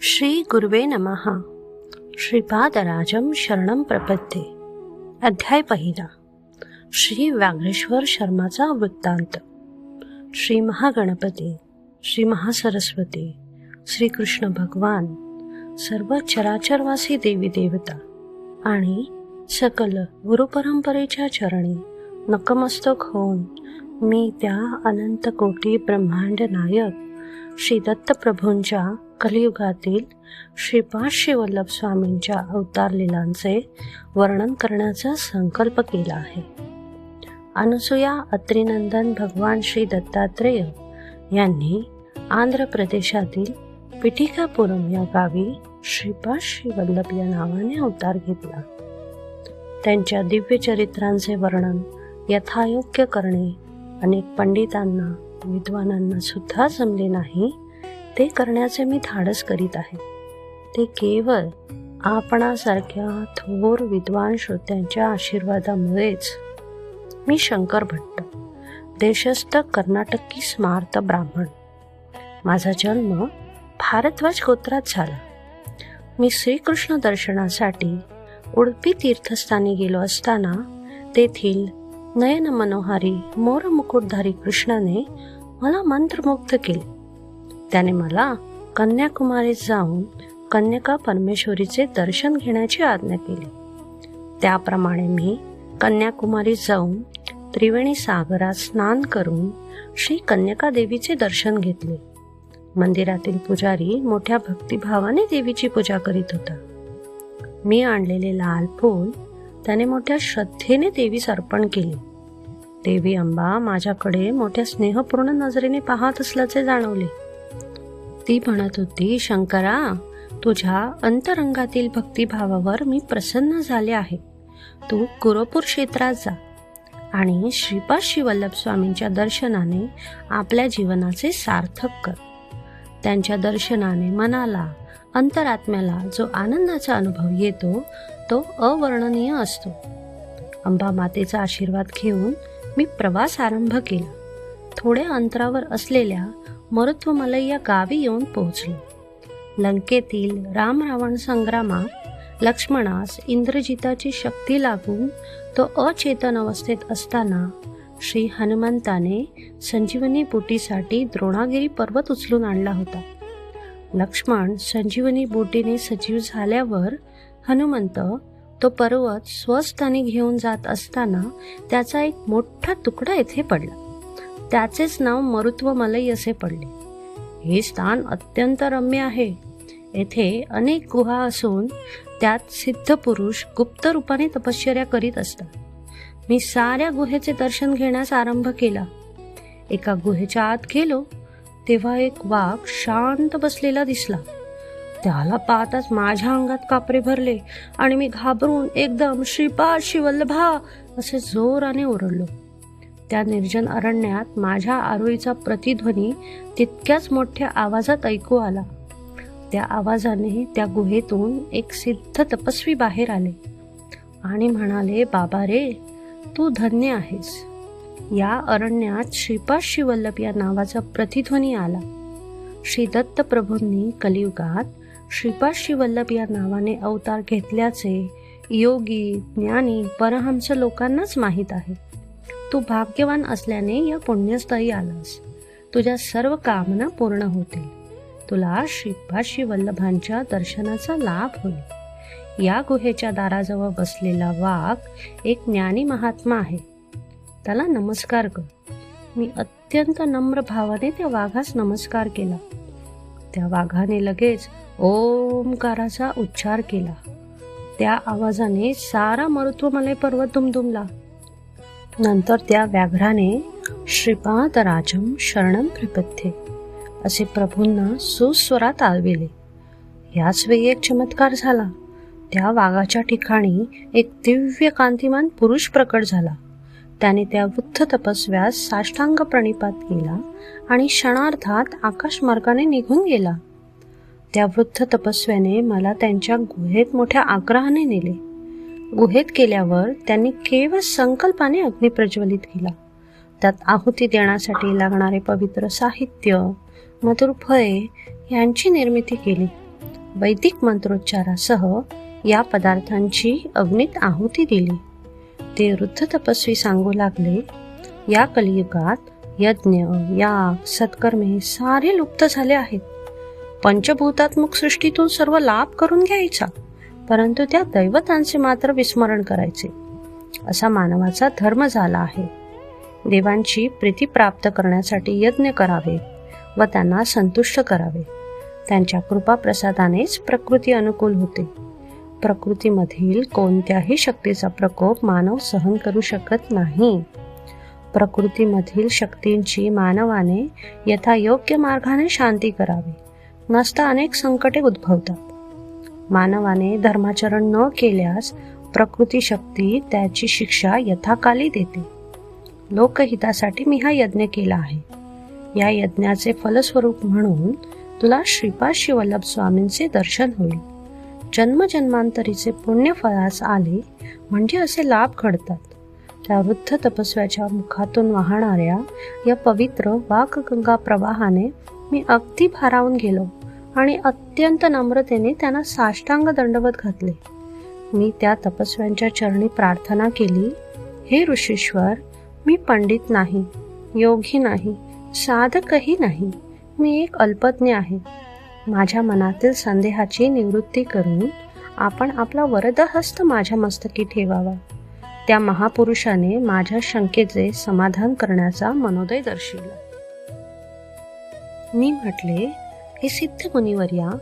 श्री गुरुवे नमः. श्रीपादराजं शरणं प्रपद्ये. अध्याय पहिला. श्री व्याघ्रेश्वर शर्माचा वृत्तांत. श्री महागणपती श्री महासरस्वती श्रीकृष्ण भगवान सर्व चराचरवासी देवी देवता आणि सकल गुरुपरंपरेच्या चरणी नकमस्तक होऊन मी त्या अनंत कोटी ब्रह्मांड नायक श्री दत्तप्रभूंच्या कलियुगातील श्रीपाद श्रीवल्लभ स्वामींच्या अवतार लिलांचे वर्णन करण्याचा संकल्प केला आहे. अनुसुया अत्रिनंदन भगवान श्री दत्तात्रेय यांनी आंध्र प्रदेशातील पिठिकापुरम या गावी श्रीपाद श्री वल्लभ या नावाने अवतार घेतला. त्यांच्या दिव्य चरित्रांचे वर्णन यथायोग्य करणे अनेक पंडितांना विद्वानांना सुद्धा जमले नाही. ते करण्याचे मी धाडस करीत आहे. ते केवळ आपणासारख्या थोर विद्वान श्रोत्यांच्या आशीर्वादामुळेच मी शंकर भट्ट देशस्थ कर्नाटकी स्मार्त ब्राह्मण. माझा जन्म भारद्वाज गोत्रात झाला. मी श्रीकृष्ण दर्शनासाठी उडपी तीर्थस्थानी गेलो असताना तेथील नयन मनोहारी मोर मुकुटधारी कृष्णाने मला मंत्रमुग्ध केले. त्याने मला कन्याकुमारीत जाऊन कन्यका परमेश्वरीचे दर्शन घेण्याची आज्ञा केली. त्याप्रमाणे मी कन्याकुमारीत जाऊन त्रिवेणी सागरात स्नान करून श्री कन्यका देवीचे दर्शन घेतले. मंदिरातील पुजारी मोठ्या भक्तिभावाने देवीची पूजा करीत होता. मी आणलेले लाल फूल त्याने मोठ्या श्रद्धेने देवीस अर्पण केले. देवी अंबा माझ्याकडे मोठ्या स्नेहपूर्ण नजरेने पाहत असल्याचे जाणवले. ती म्हणत होती शंकरा तुझ्या अंतरंगातील भक्तिभावावर मी प्रसन्न झाले आहे. तू कुरपूर क्षेत्रात जा आणि श्रीपाद शिवल्लभ स्वामींच्या दर्शनाने आपल्या जीवनाचे सार्थक कर. त्यांच्या दर्शनाने मनाला अंतरात्म्याला जो आनंदाचा अनुभव येतो तो अवर्णनीय असतो. अंबा मातेचा आशीर्वाद घेऊन मी प्रवास आरंभ केला. थोड्या अंतरावर असलेल्या मरुत्वमलय या गावी येऊन पोहोचलो. लंकेतील राम रावण संग्रामात लक्ष्मणास इंद्रजिताची शक्ती लागून तो अचेतन अवस्थेत असताना श्री हनुमंताने संजीवनी बोटीसाठी द्रोणागिरी पर्वत उचलून आणला होता. लक्ष्मण संजीवनी बोटीने सजीव झाल्यावर हनुमंत तो पर्वत स्वस्थानी घेऊन जात असताना त्याचा एक मोठा तुकडा येथे पडला. त्याचेच नाव मरुत्व मलई असे पडले. हे स्थान अत्यंत रम्य आहे. येथे अनेक गुहा असून त्यात सिद्ध पुरुष गुप्त रूपाने तपश्चर्या करीत असतात. मी साऱ्या गुहेचे दर्शन घेण्यास आरंभ केला. एका गुहेच्या आत गेलो तेव्हा एक वाघ शांत बसलेला दिसला. त्याला पाहताच माझ्या अंगात कापरे भरले आणि मी घाबरून एकदम श्रीपा शिवल्लभा असे जोराने ओरडलो. त्या निर्जन अरण्यात माझ्या आरोळीचा प्रतिध्वनी तितक्याच मोठ्या आवाजात ऐकू आला. त्या आवाजाने त्या गुहेतून एक सिद्ध तपस्वी बाहेर आले आणि म्हणाले बाबा रे तू धन्य आहेस. या अरण्यात श्रीपाद शिवल्लभ या नावाचा प्रतिध्वनी आला. श्री दत्त प्रभूंनी कलियुगात श्रीपाद शिवल्लभ या नावाने अवतार घेतल्याचे योगी ज्ञानी परहंस लोकांनाच माहीत आहे. तू भाग्यवान असल्याने या पुण्यस्थळी आलास. तुझ्या सर्व कामना पूर्ण होतील. तुला श्रीपाद वल्लभांच्या दर्शनाचा लाभ होईल. या गुहेच्या दाराजवळ बसलेला वाघ एक ज्ञानी महात्मा आहे. त्याला नमस्कार कर. मी अत्यंत नम्र भावाने त्या वाघास नमस्कार केला. त्या वाघाने लगेच ओमकाराचा उच्चार केला. त्या आवाजाने सारा मरुत्वमलय पर्वत दुमदुमला. नंतर त्या व्याघ्राने श्रीपाद राजम शरणम प्रपथ्ये असे प्रभूंना सुस्वरात आविले याच वेळी एक चमत्कार झाला. त्या वाघाच्या ठिकाणी एक दिव्य कांतिमान पुरुष प्रकट झाला. त्याने त्या वृद्ध तपस्व्यास साष्टांग प्रणिपात केला आणि क्षणार्धात आकाशमार्गाने निघून गेला. त्या वृद्ध तपस्व्याने मला त्यांच्या गुहेत मोठ्या आग्रहाने नेले. गुहेत केल्यावर त्यांनी केवळ संकल्पाने अग्नी प्रज्वलित केला. त्यात आहुती देण्यासाठी लागणारे पवित्र साहित्य मधुर फळे यांची निर्मिती केली. वैदिक मंत्रोच्चारासह या पदार्थांची अग्नीत आहुती दिली. ते वृद्ध तपस्वी सांगू लागले या कलियुगात यज्ञ याग सत्कर्मे सारे लुप्त झाले आहेत. पंचभूतात्मक सृष्टीतून सर्व लाभ करून घ्यायचा परंतु त्या दैवतांचे मात्र विस्मरण करायचे. असा मानवाचा धर्म झाला आहे. देवांची प्रीती प्राप्त करण्यासाठी यज्ञ करावे व त्यांना संतुष्ट करावे. त्यांच्या कृपा प्रसादानेच प्रकृती अनुकूल होते. प्रकृतीमधील कोणत्याही शक्तीचा प्रकोप मानव सहन करू शकत नाही. प्रकृतीमधील शक्तींची मानवाने यथायोग्य मार्गाने शांती करावी. नसता अनेक संकटे उद्भवतात. मानवाने धर्माचरण न केल्यास प्रकृती शक्ती त्याची शिक्षा यथाकाली देते. लोकहितासाठी मी हा यज्ञ केला आहे. या यज्ञाचे फलस्वरूप म्हणून तुला श्रीपाद शिवल्लभ स्वामींचे दर्शन होईल. जन्मजन्मांतरीचे पुण्य फळास आले म्हणजे असे लाभ घडतात. त्या वृद्ध तपस्व्याच्या मुखातून वाहणाऱ्या या पवित्र वाकगंगा प्रवाहाने मी अगदी भारावून गेलो. आणि अत्यंत नम्रतेने त्यांना साष्टांग दंडवत घातले. मी त्या तपस्व्यांच्या चरणी प्रार्थना केली हे ऋषीश्वर मी पंडित नाही योगी नाही साधकही नाही मी एक अल्पज्ञ आहे. माझ्या मनातील संदेहाची निवृत्ती करून आपण आपला वरदहस्त माझ्या मस्तकी ठेवावा. त्या महापुरुषाने माझ्या शंकेचे समाधान करण्याचा मनोदय दर्शविला. मी म्हटले हे सिद्ध मुनिवर्या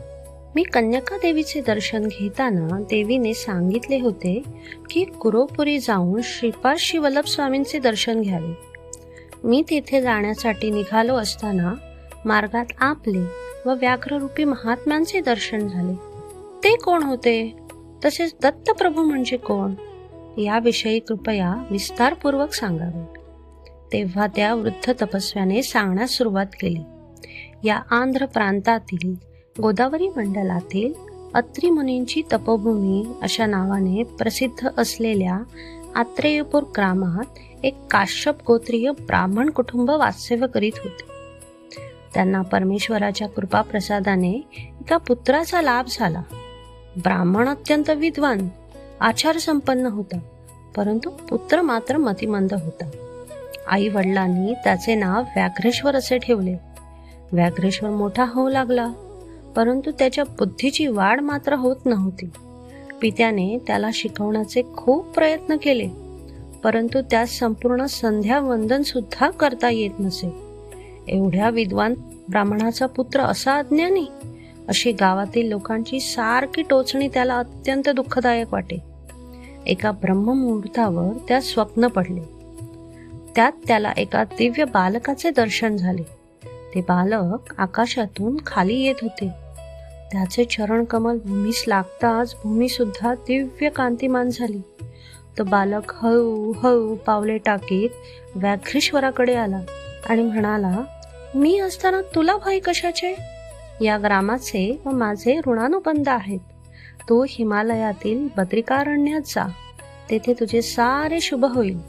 मी कन्यका देवीचे दर्शन घेताना देवीने सांगितले होते की कुरोपुरी जाऊन श्रीपाद शिवल्लभ स्वामींचे दर्शन घ्यावे. मी तेथे जाण्यासाठी निघालो असताना मार्गात आपले व व्याघ्ररूपी महात्म्यांचे दर्शन झाले. ते कोण होते? तसेच दत्तप्रभू म्हणजे कोण? याविषयी कृपया विस्तारपूर्वक सांगावे. तेव्हा त्या वृद्ध तपस्व्याने सांगण्यास सुरुवात केली. या आंध्र प्रांतातील गोदावरी मंडलातील अत्री मुनींची तपोभूमी अशा नावाने प्रसिद्ध असलेल्या आत्रेयपूर ग्रामात एक काश्यप गोत्रीय ब्राह्मण कुटुंब वास्तव्य करीत होते. त्यांना परमेश्वराच्या कृपा प्रसादाने एका पुत्राचा लाभ झाला. ब्राह्मण अत्यंत विद्वान आचार संपन्न होता परंतु पुत्र मात्र मतिमंद होता. आई वडिलांनी त्याचे नाव व्याघ्रेश्वर असे ठेवले. व्याघ्रेश्वर मोठा होऊ लागला परंतु त्याच्या बुद्धीची वाढ मात्र होत नव्हती. पित्याने त्याला शिकवण्याचे खूप प्रयत्न केले परंतु त्यास संपूर्ण संध्या वंदन सुद्धा करता येत नसे. एवढ्या विद्वान ब्राह्मणाचा पुत्र असा अज्ञानी? अशी गावातील लोकांची सारखी टोचणी त्याला अत्यंत दुःखदायक वाटे. एका ब्रह्ममुहूर्तावर त्यास स्वप्न पडले. त्यात त्याला एका दिव्य बालकाचे दर्शन झाले. ते बालक आकाशातून खाली येत होते. त्याचे चरण कमल भूमीस लागताच भूमी सुद्धा दिव्य कांतिमान झाली. तो बालक हळू हळू पावले टाकीत व्याघ्रेश्वराकडे आला आणि म्हणाला मी असताना तुला भाई कशाचे? या ग्रामाचे व माझे ऋणानुबंध आहेत. तू हिमालयातील बद्रिकारण्यात जा. तेथे तुझे सारे शुभ होईल.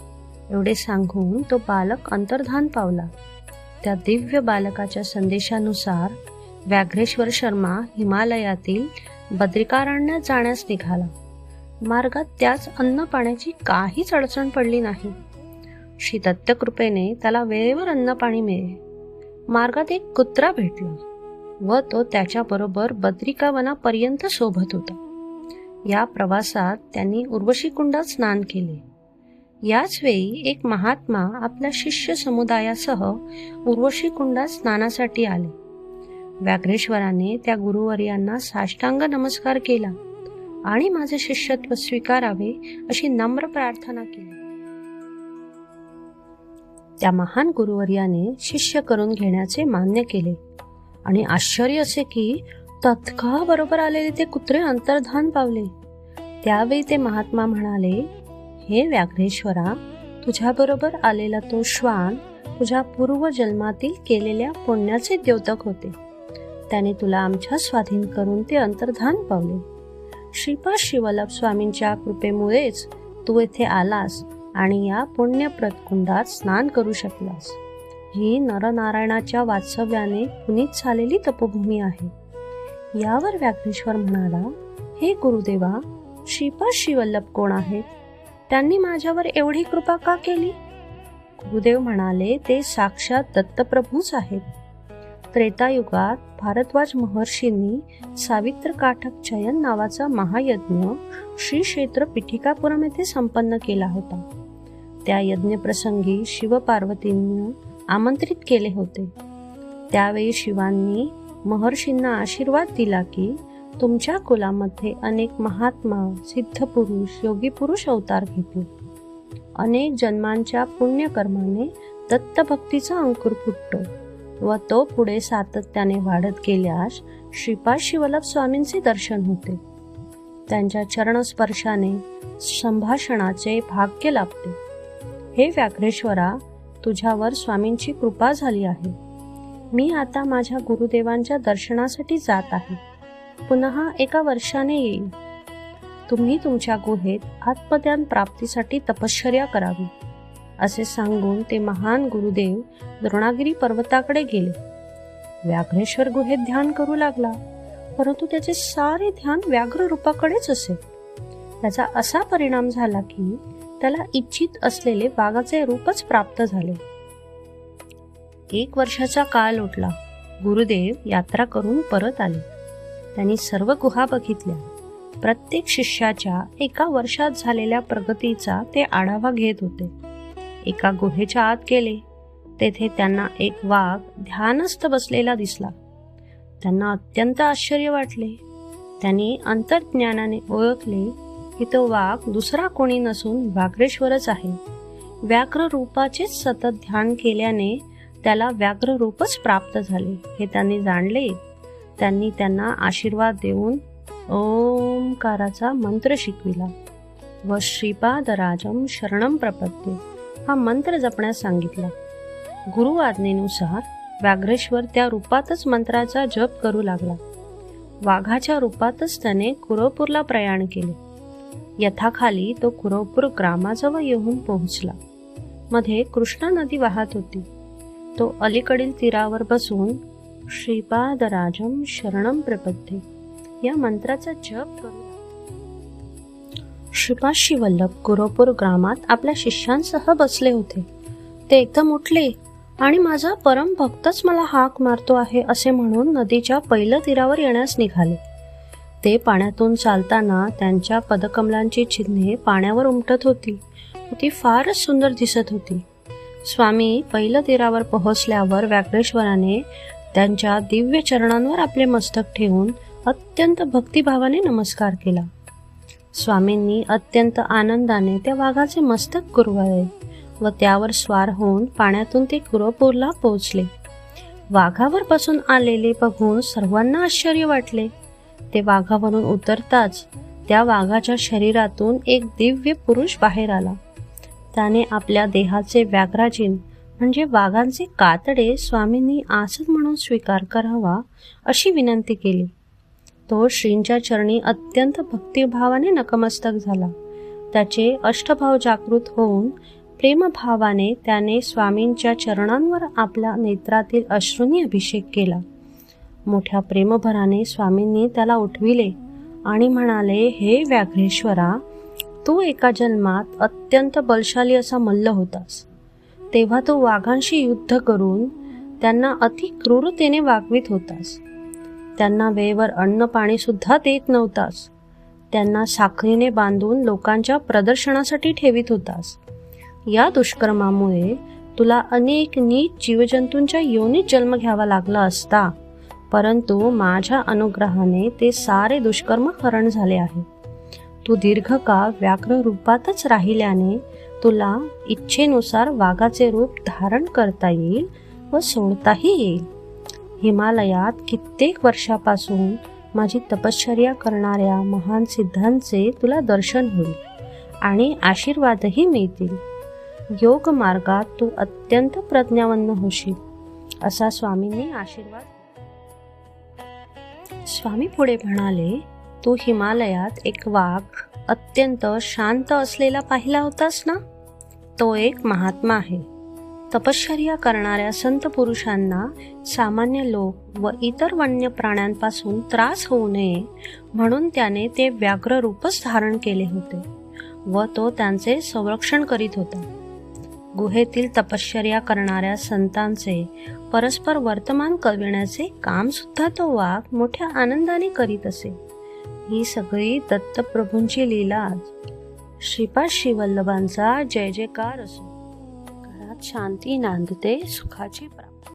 एवढे सांगून तो बालक अंतर्धान पावला. त्या दिव्य बालकाच्या संदेशानुसार व्याघ्रेश्वर शर्मा हिमालयातील बद्रिकारण्यात जाण्यास निघाला. मार्गात त्याच अन्न पाण्याची काहीच अडचण पडली नाही. श्री दत्तकृपेने त्याला वेळेवर अन्न पाणी मिळे मार्गात एक कुत्रा भेटला व तो त्याच्याबरोबर बद्रिकावनापर्यंत सोबत होता. या प्रवासात त्यांनी उर्वशी कुंडात स्नान केले. याच वेळी एक महात्मा आपल्या शिष्य समुदायासह उर्वशी कुंडात स्नानासाठी आले. व्याघ्रेश्वराने त्या गुरुवर्यांना साष्टांग नमस्कार केला आणि माझे शिष्यत्व स्वीकारावे अशी नम्र प्रार्थना केली. त्या महान गुरुवर्याने शिष्य करून घेण्याचे मान्य केले आणि आश्चर्य असे की तत्काळ बरोबर आलेले ते कुत्रे अंतर्धान पावले. त्यावेळी ते महात्मा म्हणाले हे व्याघ्रेश्वरा तुझ्याबरोबर आलेला तो श्वान तुझ्या पूर्वजन्मातील केलेल्या पुण्याचे द्योतक होते. त्याने तुला आमच्या स्वाधीन करून ते अंतर्धान पावले. श्रीपा शिवल्लभ स्वामींच्या कृपेमुळेच तू येथे आलास आणि या पुण्यप्रत कुंडात स्नान करू शकलास. ही नरनारायणाच्या वात्सव्याने पुनीत झालेली तपोभूमी आहे. यावर व्याघ्रेश्वर म्हणाला हे गुरुदेवा श्रीपा श्रीवल्लभ कोण आहेत? त्यांनी माझ्यावर एवढी कृपा का केली? गुरुदेव म्हणाले ते साक्षात दत्तप्रभूच आहेत. त्रेतायुगात भारद्वाज महर्षींनी सावित्र काठक चयन नावाचा महायज्ञ श्री क्षेत्र पिठिकापुरम येथे संपन्न केला होता. त्या यज्ञप्रसंगी शिवपार्वतींनी आमंत्रित केले होते. त्यावेळी शिवांनी महर्षींना आशीर्वाद दिला की तुमच्या कुलामध्ये अनेक महात्मा सिद्ध पुरुष योगी पुरुष अवतार घेतील. अनेक जन्मांच्या पुण्यकर्माने दत्तभक्तीचा अंकुर फुटतो व तो पुढे सातत्याने वाढत गेल्यास श्रीपाद शिवलभ स्वामींचे दर्शन होते. त्यांच्या चरणस्पर्शाने संभाषणाचे भाग्य लाभते. हे व्याघ्रेश्वरा तुझ्यावर स्वामींची कृपा झाली आहे. मी आता माझ्या गुरुदेवांच्या दर्शनासाठी जात आहे. पुन्हा एका वर्षाने येईल. तुम्ही तुमच्या गुहेत आत्मज्ञान प्राप्तीसाठी तपश्चर्या करावी असे सांगून ते महान गुरुदेव द्रोणागिरी पर्वताकडे गेले. व्याघ्रेश्वर गुहेत ध्यान करू लागला परंतु त्याचे सारे ध्यान व्याघ्र रूपाकडेच असे. त्याचा असा परिणाम झाला की त्याला इच्छित असलेले वाघाचे रूपच प्राप्त झाले. एक वर्षाचा काळ उठला गुरुदेव यात्रा करून परत आले. त्यांनी सर्व गुहा बघितल्या. प्रत्येक शिष्याच्या एका वर्षात झालेल्या प्रगतीचा ते आढावा घेत होते. एका गुहेच्या आत गेले. तेथे त्यांना एक वाघ ध्यानस्थ बसलेला दिसला. त्यांना अत्यंत आश्चर्य वाटले. त्यांनी अंतर्ज्ञानाने ओळखले की तो वाघ दुसरा कोणी नसून व्याघ्रेश्वरच आहे. व्याघ्र रूपाचेच सतत ध्यान केल्याने त्याला व्याघ्र रूपच प्राप्त झाले हे त्यांनी जाणले. त्यांनी त्यांना आशीर्वाद देऊन ओंकाराचा मंत्र शिकविला. व श्रीपादराजम शरणम प्रपत्ते. हा मंत्र जपण्यास सांगितला. गुरु आज्ञेनुसार व्याघ्रेश्वर त्या रूपातच मंत्राचा जप करू लागला. वाघाच्या रूपातच त्याने कुरवपूरला प्रयाण केले. यथाखाली तो कुरवपूर ग्रामाजवळ येऊन पोहोचला. मध्ये कृष्णा नदी वाहत होती. तो अलीकडील तीरावर बसून श्रीपादराजम शरणम प्रपद्ये. या मंत्राचा जप करू. श्रीपाशी वल्लभ गुरुपूर ग्रामात आपल्या शिष्यांसह बसले होते. ते एकदम उठले आणि माझा परम भक्तच मला हाक मारतो आहे असे म्हणून नदीच्या पहिल्या तीरावर येण्यास निघाले. ते पाण्यातून चालताना त्यांच्या पदकमलांची चिन्हे पाण्यावर उमटत होती. ती फारच सुंदर दिसत होती. स्वामी पहिलं तीरावर पोहोचल्यावर व्याघ्रेश्वराने त्यांच्या दिव्य चरणांवर आपले मस्तक ठेवून अत्यंत भक्तिभावाने नमस्कार केला. स्वामींनी अत्यंत आनंदाने त्या वाघाचे मस्तक कुरवाळे व त्यावर स्वार होऊन पाण्यातून ते कुरोपूरला पोहोचले. वाघावर बसून आलेले बघून सर्वांना आश्चर्य वाटले. ते वाघावरून उतरताच त्या वाघाच्या शरीरातून एक दिव्य पुरुष बाहेर आला. त्याने आपल्या देहाचे व्याघ्राजीन म्हणजे वाघांचे कातडे स्वामींनी आसत म्हणून स्वीकार करावा अशी विनंती केली. तो श्रींच्या चरणी अत्यंत भक्तिभावाने नकमस्तक झाला. त्याचे अष्टभाव जागृत होऊन प्रेमभावाने त्याने स्वामींच्या चरणांवर आपल्या नेत्रातील अश्रूंनी अभिषेक केला. मोठ्या प्रेमभराने स्वामींनी त्याला उठविले आणि म्हणाले हे व्याघ्रेश्वरा तू एका जन्मात अत्यंत बलशाली असा मल्ल होतास. तेव्हा तो वाघांशी युद्ध करून त्यांना अति क्रूरतेने वागवित होतास. त्यांना वेळेवर अन्न पाणी सुद्धा देत नव्हतास. त्यांना साखरीने बांधून लोकांच्या प्रदर्शनासाठी ठेवित होतास. या दुष्कर्मामुळे तुला अनेक नीच जीवजंतूंच्या योनीत जन्म घ्यावा लागला असता परंतु माझ्या अनुग्रहाने ते सारे दुष्कर्म हरण झाले आहे. तू दीर्घकाळ व्याघ्र रूपातच राहिल्याने तुला इच्छेनुसार वाघाचे रूप धारण करता येईल व सोडताही येईल. हिमालयात कित्येक वर्षापासून माझी तपश्चर्या करणाऱ्या महान सिद्धांचे तुला दर्शन होईल आणि आशीर्वादही मिळतील. योग मार्गात तू अत्यंत प्रज्ञावन्न होशील. असा स्वामींनी आशीर्वाद स्वामी पुढे म्हणाले तू हिमालयात एक वाघ अत्यंत शांत असलेला पाहिला होतास ना? तो एक महात्मा आहे. तपश्चर्या करणाऱ्या संत पुरुषांना सामान्य लोक व इतर वन्य प्राण्यांपासून त्रास होऊ नये म्हणून त्याने ते व्याघ्र रूपच धारण केले होते व तो त्यांचे संरक्षण करीत होता. गुहेतील तपश्चर्या करणाऱ्या संतांचे परस्पर वर्तमान कळविण्याचे काम सुद्धा तो वाघ मोठ्या आनंदाने करीत असे. ही सगळी दत्तप्रभूंची लीला श्रीपाद श्रीवल्लभांचा जय जयकार असो. घरात शांती नांदते सुखाची प्रा